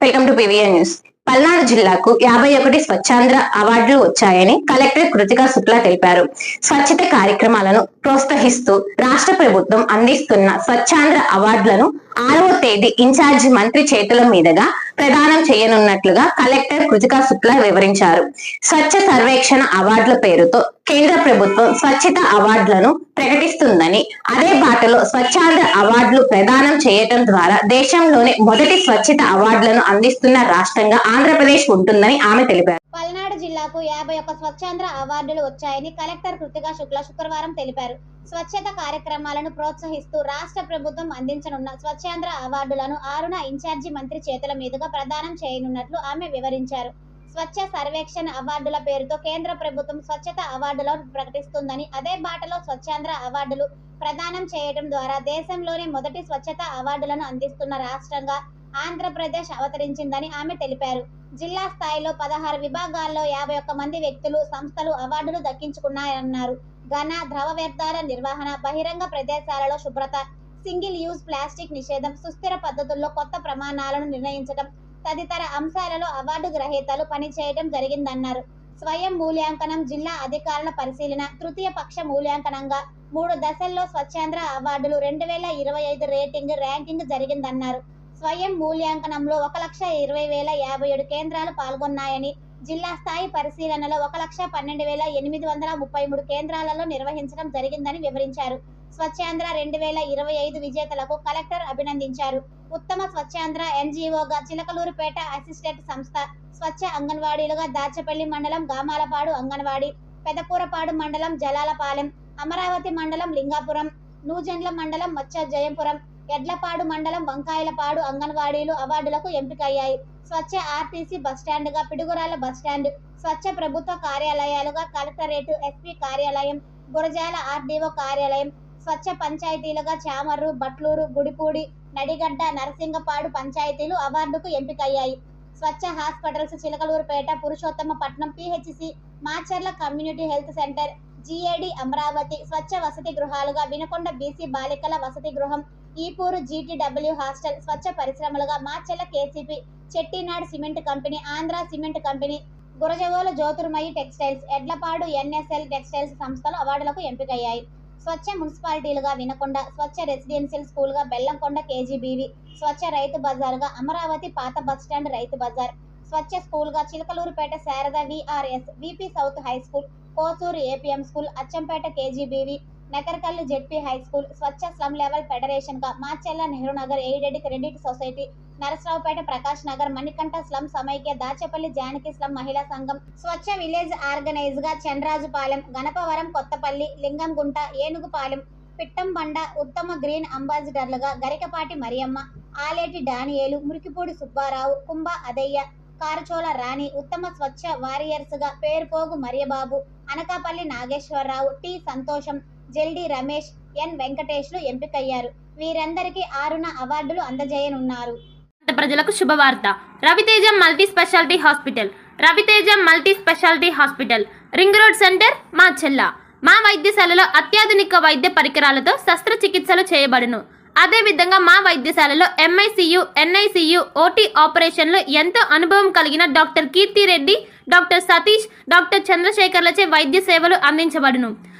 Welcome to PVN news. Palnadu జిల్లాకు యాభై ఒకటి స్వచ్ఛాంధ్ర అవార్డులు వచ్చాయని కలెక్టర్ కృతికా శుక్లా తెలిపారు. స్వచ్ఛత కార్యక్రమాలను ప్రోత్సహిస్తూ రాష్ట్ర ప్రభుత్వం అందిస్తున్న స్వచ్ఛాంధ్ర అవార్డులను ఆరవ తేదీ ఇన్ఛార్జి మంత్రి చేతుల మీదుగా ప్రదానం చేయనున్నట్లుగా కలెక్టర్ కృతికా శుక్లా వివరించారు. స్వచ్ఛ సర్వేక్షణ అవార్డుల పేరుతో కేంద్ర ప్రభుత్వం స్వచ్ఛత అవార్డులను ప్రకటిస్తుందని అదే బాటలో స్వచ్ఛాంధ్ర అవార్డులు ప్రదానం చేయటం ద్వారా దేశంలోనే మొదటి స్వచ్ఛత అవార్డులను అందిస్తున్న రాష్ట్రంగా ఆంధ్రప్రదేశ్ ఉంటుందని ఆమె తెలిపారు. జిల్లాకు యాభై ఒక్క స్వచ్ఛాంధ్ర అవార్డులు వచ్చాయని కలెక్టర్ కృతికా శుక్ల శుక్రవారం తెలిపారు. స్వచ్ఛత కార్యక్రమాలను ప్రోత్సహిస్తూ రాష్ట్ర ప్రభుత్వం అందించనున్న స్వచ్ఛాంధ్ర అవార్డులను ఆరున ఇన్ఛార్జి మంత్రి చేతుల మీదుగా ప్రదానం చేయనున్నట్లు ఆమె వివరించారు. స్వచ్ఛ సర్వేక్షణ అవార్డుల పేరుతో కేంద్ర ప్రభుత్వం స్వచ్ఛత అవార్డులను ప్రకటిస్తుందని అదే బాటలో స్వచ్ఛాంధ్ర అవార్డులు ప్రదానం చేయడం ద్వారా దేశంలోనే మొదటి స్వచ్ఛత అవార్డులను అందిస్తున్న రాష్ట్రంగా ఆంధ్రప్రదేశ్ అవతరించిందని ఆమె తెలిపారు. జిల్లా స్థాయిలో పదహారు విభాగాల్లో యాభై ఒక్క మంది వ్యక్తులు సంస్థలు అవార్డులు దక్కించుకున్నాయన్నారు. ఘన ద్రవ వ్యర్థాల నిర్వహణ బహిరంగ ప్రదేశాలలో శుభ్రత సింగిల్ యూజ్ ప్లాస్టిక్ నిషేధం సుస్థిర పద్ధతుల్లో కొత్త ప్రమాణాలను నిర్ణయించడం తదితర అంశాలలో అవార్డు గ్రహీతలు పనిచేయడం జరిగిందన్నారు. స్వయం మూల్యాంకనం జిల్లా అధికారుల పరిశీలన తృతీయ పక్ష మూల్యాంకనంగా మూడు దశల్లో స్వచ్ఛంద్ర అవార్డులు రెండు వేల ఇరవై ఐదు రేటింగ్ ర్యాంకింగ్ జరిగిందన్నారు. స్వయం మూల్యాంకనంలో ఒక లక్ష ఇరవై వేల యాభై ఏడు కేంద్రాలు పాల్గొన్నాయని జిల్లా స్థాయి పరిశీలనలో ఒక లక్ష పన్నెండు వేల ఎనిమిది వందల ముప్పై మూడు కేంద్రాలలో నిర్వహించడం జరిగిందని వివరించారు. స్వచ్ఛాంధ్ర రెండు వేల ఇరవై ఐదు విజేతలకు కలెక్టర్ అభినందించారు. ఉత్తమ స్వచ్ఛాంధ్ర ఎన్జీఓగా చిలకలూరుపేట అసిస్టెంట్ సంస్థ స్వచ్ఛ అంగన్వాడీలుగా దాచపల్లి మండలం గామాలపాడు అంగన్వాడీ పెదకూరపాడు మండలం జలాలపాలెం అమరావతి మండలం లింగాపురం నూజెండ్ల మండలం మచ్చ జయపురం ఎడ్లపాడు మండలం వంకాయలపాడు అంగన్వాడీలు అవార్డులకు ఎంపికయ్యాయి. స్వచ్ఛ ఆర్టీసీ బస్టాండ్గా పిడుగురాల బస్టాండ్ స్వచ్ఛ ప్రభుత్వ కార్యాలయాలుగా కలెక్టరేట్ ఎస్పీ కార్యాలయం గురజాల ఆర్డీఓ కార్యాలయం స్వచ్ఛ పంచాయతీలుగా చామర్రు బట్లూరు గుడిపూడి నడిగడ్డ నరసింగపాడు పంచాయతీలు అవార్డుకు ఎంపికయ్యాయి. స్వచ్ఛ hospitals Chilakaluripet Purushothamapatnam PHC Macherla community health centre GAD Amaravati స్వచ్ఛ వసతి గృహాలుగా వినకొండ బీసీ బాలికల వసతి గృహం ఈపూరు జీటీడబ్ల్యూ హాస్టల్ స్వచ్ఛ పరిశ్రమలుగా Macherla KCP Chettinad cement company Andhra cement company Gurajagola Jyothirmayi textiles Edlapadu NSL textiles సంస్థలు అవార్డులకు ఎంపికయ్యాయి. స్వచ్ఛ మున్సిపాలిటీలుగా వినకొండ స్వచ్ఛ రెసిడెన్షియల్ స్కూల్గా బెల్లంకొండ కేజీబీవి స్వచ్ఛ రైతు బజార్గా అమరావతి పాత బస్టాండ్ రైతు బజార్ స్వచ్ఛ స్కూల్గా Chilakaluripet Sharada VRS VP south high school Kosuru APM school Achampet KGBV Nakarikallu ZP high school స్వచ్ఛ slum level ఫెడరేషన్గా Macherla Nehru Nagar aided credit society Narasaraopet Prakash Nagar Manikanta slum సమైక్య Dachepalli Janaki slum మహిళా సంఘం స్వచ్ఛ village ఆర్గనైజ్గా చంద్రాజుపాలెం గణపవరం కొత్తపల్లి లింగంగుంట ఏనుగుపాలెం పిట్టంబండ ఉత్తమ green అంబాసిడర్లుగా గరికపాటి మరియమ్మ ఆలేటి డానియేలు మురికిపూడి సుబ్బారావు కుంభ అదయ్య కారుచోల రాణి ఉత్తమ స్వచ్ఛ వారియర్స్గా పేరుపోగు మరియబాబు అనకాపల్లి నాగేశ్వరరావు టి సంతోషం జెల్డి రమేష్ ఎన్ వెంకటేష్లు ఎంపికయ్యారు. వీరందరికీ ఆరున అవార్డులు అందజేయనున్నారు. ప్రజలకు శుభవార్త. Raviteja multi speciality hospital. Raviteja multi speciality hospital. Ring road centre Macherla. మా వైద్యశాలలో అత్యాధునిక వైద్య పరికరాలతో శస్త్రచికిత్సలు చేయబడును. అదేవిధంగా మా వైద్యశాలలో ఎంఐసియు ఎన్ఐసియు ఓటీ ఆపరేషన్లో ఎంతో అనుభవం కలిగిన doctor Keerthireddy doctor Satish doctor చంద్రశేఖర్లచే వైద్య సేవలు అందించబడును.